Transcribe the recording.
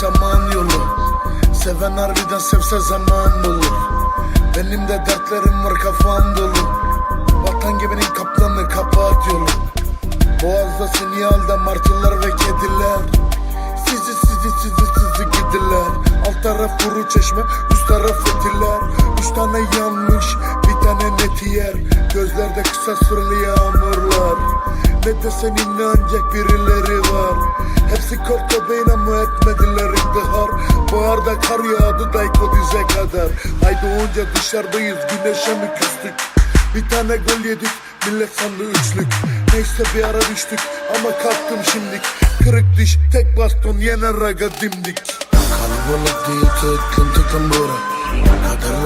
saman yolu. Seven harbiden sevse zaman bulur. Benim de dertlerim var kafam dolu. Vatan geminin kaplanı kapat yolu. Boğazda sinyalde martılar ve kediler. Sizi sizi sizi sizi gidiler. Alt taraf kuru çeşme üst taraf fetiller Gözlerde kısa süreli yağmurlar. Ne desen inanacak birileri var. Hepsi korktu beyin ama etmediler intihar. Baharda kar yağdı dayko dize kadar. Ay doğunca dışarıdayız güneşe mi küstük? Bir tane gol yedik millet sandı üçlük. Neyse bir ara düştük ama kalktım şimdik Kırık diş tek baston yener raga dimdik. Kalabalık değil tıklım tıklım bura. Kader